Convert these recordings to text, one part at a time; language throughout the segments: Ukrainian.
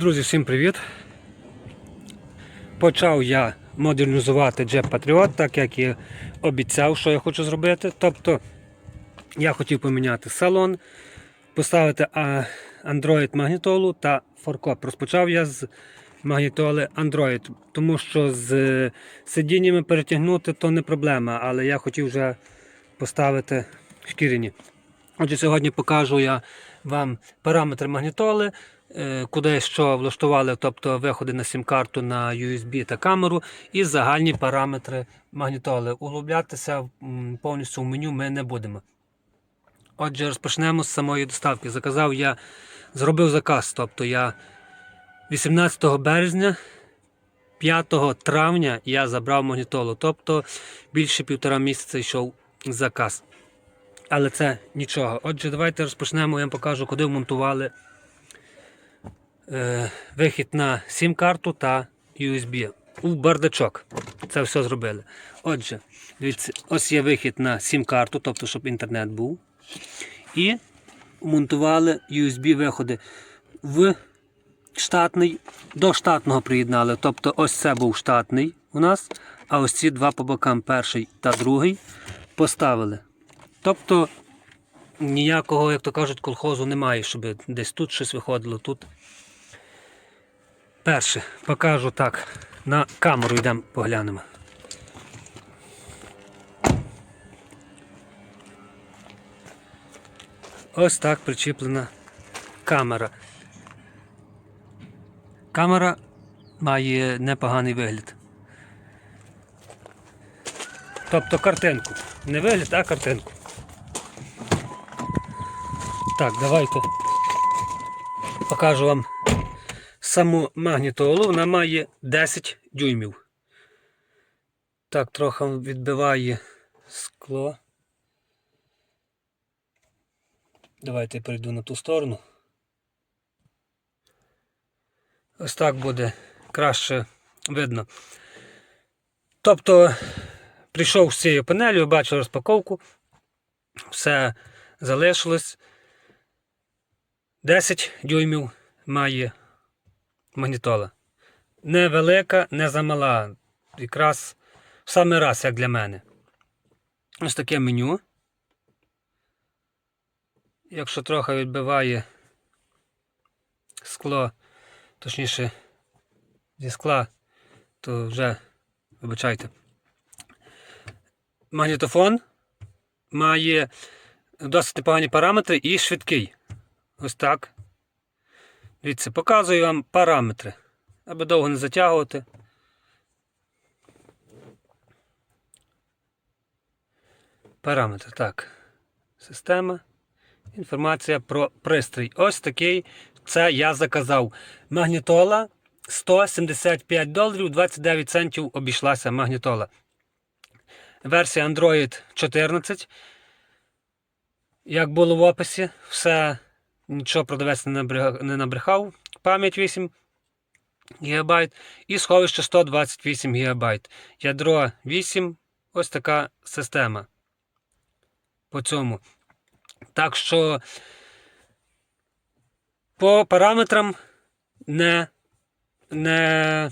Друзі, всім привіт! Почав я модернізувати Jeep Patriot, так як і обіцяв, що я хочу зробити. Тобто я хотів поміняти салон, поставити Android магнітолу та форкоп. Розпочав я з магнітоли Android, тому що з е, сидіннями перетягнути то не проблема, але я хотів вже поставити шкіряні. Отже, сьогодні покажу я вам параметри магнітоли, куди що влаштували, тобто виходи на сім-карту на USB та камеру, і загальні параметри магнітоли. Углублятися повністю в меню ми не будемо. Отже, розпочнемо з самої доставки. Заказав я, зробив заказ, тобто я 18 березня. 5 травня я забрав магнітолу, тобто більше півтора місяця йшов заказ. Але це нічого. Отже, давайте розпочнемо, я вам покажу, куди вмонтували е, вихід на сім-карту та USB. У бардачок. Це все зробили. Отже, дивіться, ось є вихід на сім-карту, тобто, щоб інтернет був. І вмонтували USB-виходи в штатний, до штатного приєднали. Тобто ось це був штатний у нас, а ось ці два по бокам, перший та другий, поставили. Тобто ніякого, як то кажуть, колхозу немає, щоб десь тут щось виходило. Тут перше покажу так. На камеру йдемо поглянемо. Ось так причіплена камера. Камера має непоганий вигляд. Тобто картинку. Не вигляд, а картинку. Так, давайте покажу вам саму магнітолу. Вона має 10 дюймів. Так, трохи відбиває скло. Давайте я перейду на ту сторону. Ось так буде краще видно. Тобто, прийшов з цією панелью, бачу розпаковку, все залишилось. 10 дюймів має магнітола. Не велика, не замала. Якраз в самий раз, як для мене. Ось таке меню. Якщо трохи відбиває скло, точніше зі скла, то вже вибачайте. Магнітофон має досить непогані параметри і швидкий. Ось так. Дивіться, показую вам параметри, аби довго не затягувати. Параметри. Так. Система. Інформація про пристрій. Ось такий. Це я заказав. Магнітола 175 доларів 29 центів обійшлася магнітола. Версія Android 14. Як було в описі, все, нічого продавець не набрехав. Пам'ять 8 ГБ і сховище 128 ГБ. Ядро 8. Ось така система. По цьому. Так що по параметрам не, не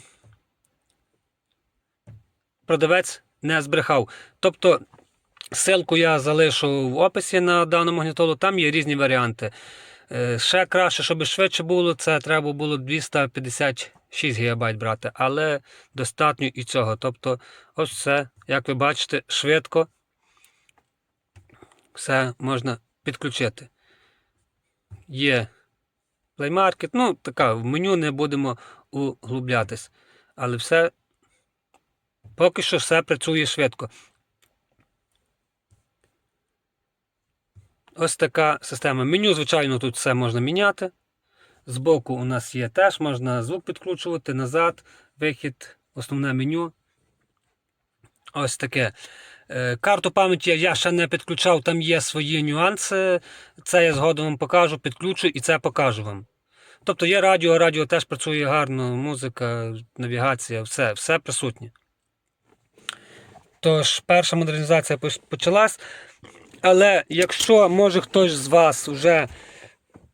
продавець не збрехав. Тобто Ссылку я залишу в описі на дану магнітолу, там є різні варіанти. Е, Ще краще, щоб швидше було, це треба було 256 ГБ брати, але достатньо і цього. Тобто, ось все, як ви бачите, швидко все можна підключити. Є Play Market, ну така, в меню не будемо углублятись. Але все, поки що все працює швидко. Ось така система. Меню, звичайно, тут все можна міняти. Збоку у нас є теж, можна звук підкручувати, назад, вихід, основне меню. Ось таке. Е, Карту пам'яті я ще не підключав, там є свої нюанси. Це я згодом вам покажу, підключу і це покажу вам. Тобто є радіо, радіо теж працює гарно, музика, навігація, все, все присутнє. Тож, перша модернізація почалась. Але якщо може хтось з вас вже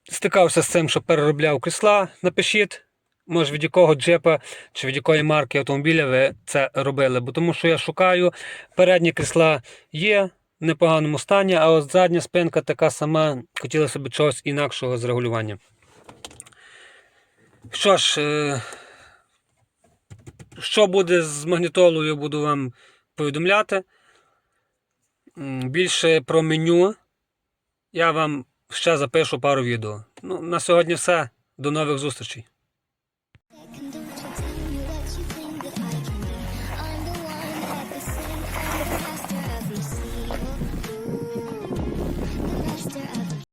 стикався з цим, що переробляв крісла, напишіть, може від якого джипа чи від якої марки автомобіля ви це робили. Бо тому що я шукаю, передні крісла є в непоганому стані, а от задня спинка така сама, хотілося б чогось інакшого з регулюванням. Що ж, е, що буде з магнітолою, буду вам повідомляти. Більше про меню я вам ще запишу пару відео. Ну, на сьогодні все. До нових зустрічей.